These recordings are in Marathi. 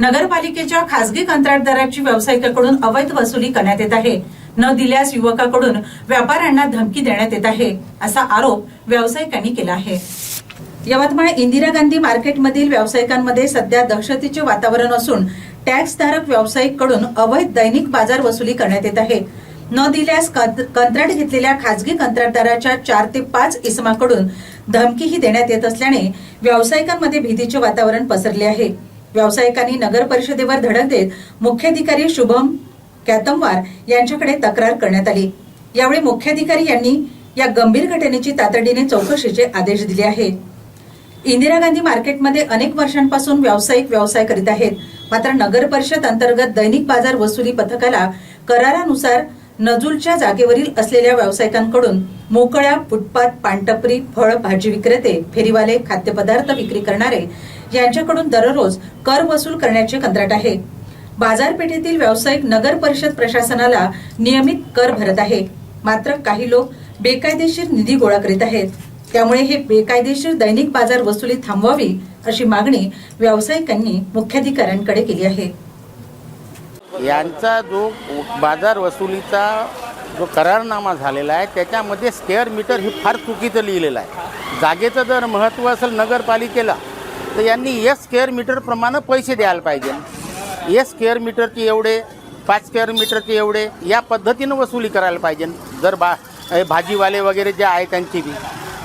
नगरपालिकेच्या खासगी कंत्राटदाराची व्यावसायिकाकडून अवैध वसुली करण्यात येत आहे. न दिल्यास युवकाकडून व्यापाऱ्यांना धमकी देण्यात येत आहे असा आरोप व्यावसायिकांनी केला आहे. यवतमाळ इंदिरा गांधी मार्केटमधील व्यावसायिकांमध्ये सध्या दहशतीचे वातावरण असून टॅक्सधारक व्यावसायिककडून अवैध दैनिक बाजार वसुली करण्यात येत आहे. न दिल्यास कंत्राट घेतलेल्या खासगी कंत्राटदाराच्या चार ते पाच इसमाकडून धमकीही देण्यात येत असल्याने व्यावसायिकांमध्ये भीतीचे वातावरण पसरले आहे. व्यावसायिकांनी नगर परिषदेवर धडक देत मुख्याधिकारी शुभम कॅतमवार यांच्याकडे तक्रार करण्यात आली. यावेळी मुख्याधिकारी यांनी या गंभीर घटनेची तातडीने चौकशीचे आदेश दिले आहेत इंदिरा गांधी मार्केटमध्ये अनेक वर्षांपासून व्यावसायिक व्यवसाय करीत आहेत. मात्र नगर परिषद अंतर्गत दैनिक बाजार वसुली पथकाला करारानुसार नजूलच्या जागेवरील असलेल्या व्यावसायिकांकडून मोकळ्या फुटपाथ पानटपरी फळ भाजी विक्रेते फेरीवाले खाद्यपदार्थ विक्री करणारे यांच्याकडून दररोज कर वसूल करण्याचे कंत्राट आहे. बाजारपेठेतील व्यावसायिक नगर परिषद प्रशासनाला नियमित कर भरत आहे. मात्र काही लोक बेकायदेशीर निधी गोळा करीत आहेत. त्यामुळे हे बेकायदेशीर दैनिक बाजार वसुली थांबवावी अशी मागणी व्यावसायिकांनी मुख्याधिकाऱ्यांकडे केली आहे. यांचा जो बाजार वसुलीचा जो करारनामा झालेला आहे त्याच्यामध्ये स्क्वेअर मीटर हे फार चुकीचं लिहिलेलं आहे. जागेचं जर महत्त्व असेल नगरपालिकेला तर यांनी एक स्क्वेअर मीटरप्रमाणे पैसे द्यायला पाहिजे. एक स्क्वेअर मीटरचे एवढे पाच स्क्वेअर मीटरचे एवढे या पद्धतीनं वसुली करायला पाहिजे. जर बा हे भाजीवाले वगैरे जे आहे त्यांची बी.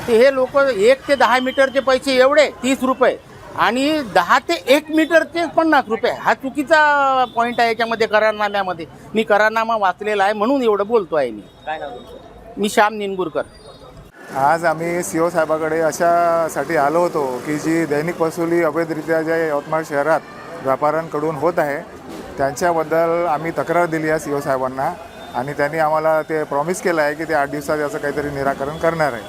ते हे लोक एक ते दहा मीटरचे पैसे एवढे तीस रुपये. आणि दहा ते एक मीटरचे पन्नास रुपये. हा चुकीचा पॉईंट आहे याच्यामध्ये करारनाम्यामध्ये. मी करारनामा वाचलेला आहे म्हणून एवढं बोलतो आहे मी. मी श्याम निनगुरकर आज आम्ही सी ओ साहेबाकडे अशासाठी आलो होतो की जी दैनिक वसुली अवैधरित्या ज्या यवतमाळ शहरात व्यापाऱ्यांकडून होत आहे त्यांच्याबद्दल आम्ही तक्रार दिली आहे सी ओ साहेबांना आणि त्यांनी आम्हाला ते प्रॉमिस केलं आहे की ते आठ दिवसात याचं काहीतरी निराकरण करणार आहे.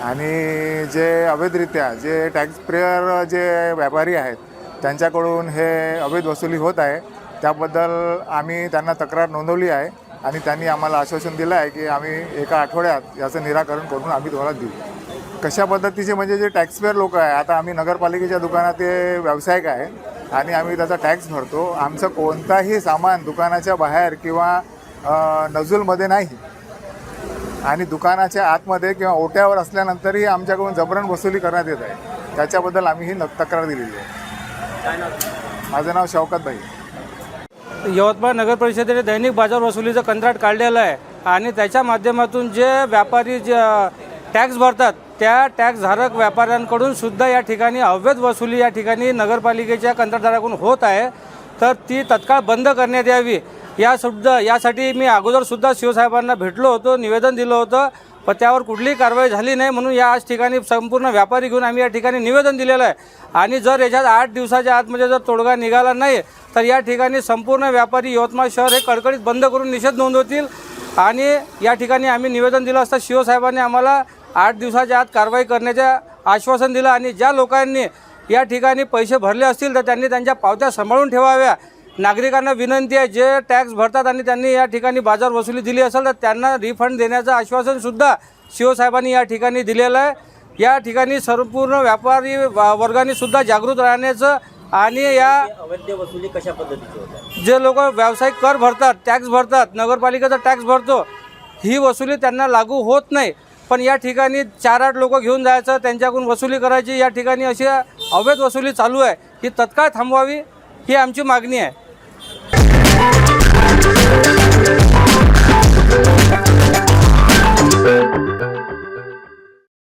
आणि जे अवैधरित्या जे टॅक्स प्रेयर जे व्यापारी आहेत त्यांच्याकडून हे अवैध वसुली होत आहे. त्याबद्दल आम्ही त्यांना तक्रार नोंदवली आहे आणि त्यांनी आम्हाला आश्वासन दिलं आहे की आम्ही एका आठवड्यात याचं निराकरण करून आम्ही तुम्हाला देऊ. कशा पद्धतीचे म्हणजे जे टॅक्सपेअर लोक आहे आता आम्ही नगरपालिकेच्या दुकानात ते व्यावसायिक आहे आणि आम्ही त्याचा टॅक्स भरतो. आमचं कोणताही सामान दुकानाच्या बाहेर किंवा नजूलमध्ये नाही. आणि दुकानाच्या आतमध्ये किंवा ओट्यावर असल्यानंतरही आमच्याकडून जबरन वसुली करण्यात येत आहे. त्याच्याबद्दल आम्ही ही न तक्रार दिलेली आहे. माझं नाव शौकत भाई. यवतमाळ नगर परिषदेने दैनिक बाजार वसुलीचं कंत्राट काढलेलं आहे आणि त्याच्या माध्यमातून जे व्यापारी जे टॅक्स भरतात त्या टॅक्सधारक व्यापाऱ्यांकडून सुद्धा या ठिकाणी अवैध वसुली या ठिकाणी नगरपालिकेच्या कंत्राटदाराकडून होत आहे. तर ती तत्काळ बंद करण्यात यावी. या सुद्धा यासाठी मी अगोदरसुद्धा शिवसाहेबांना भेटलो होतो निवेदन दिलं होतं पण त्यावर कुठलीही कारवाई झाली नाही म्हणून या आज ठिकाणी संपूर्ण व्यापारी घेऊन आम्ही या ठिकाणी निवेदन दिलेलं आहे. आणि जर याच्यात आठ दिवसाच्या आतमध्ये म्हणजे जर तोडगा निघाला नाही तर या ठिकाणी संपूर्ण व्यापारी यवतमाळ शहर हे कडकडीत बंद करून निषेध नोंदवतील. आणि या ठिकाणी आम्ही निवेदन दिलं असता शिवसाहेबांनी आम्हाला आठ दिवसाच्या आत कारवाई करण्याचं आश्वासन दिलं. आणि ज्या लोकांनी या ठिकाणी पैसे भरले असतील तर त्यांनी त्यांच्या पावत्या सांभाळून ठेवाव्या. नागरिकांना विनंती आहे जे टॅक्स भरतात आणि त्यांनी या ठिकाणी बाजार वसुली दिली असेल तर त्यांना रिफंड देण्याचं आश्वासन सुद्धा शिवसाहेबांनी या ठिकाणी दिलेलं आहे. या ठिकाणी संपूर्ण व्यापारी वर्गाने सुद्धा जागृत राहण्याचं आणि या अवैध वसुली कशा पद्धतीची जे लोक व्यावसायिक कर भरतात टॅक्स भरतात नगरपालिकेचा टॅक्स भरतो ही वसुली त्यांना लागू होत नाही. पण या ठिकाणी चार आठ लोक घेऊन जायचं त्यांच्याकडून वसुली करायची या ठिकाणी अशी अवैध वसुली चालू आहे. ही तत्काळ थांबवावी. ही आमची मागणी आहे.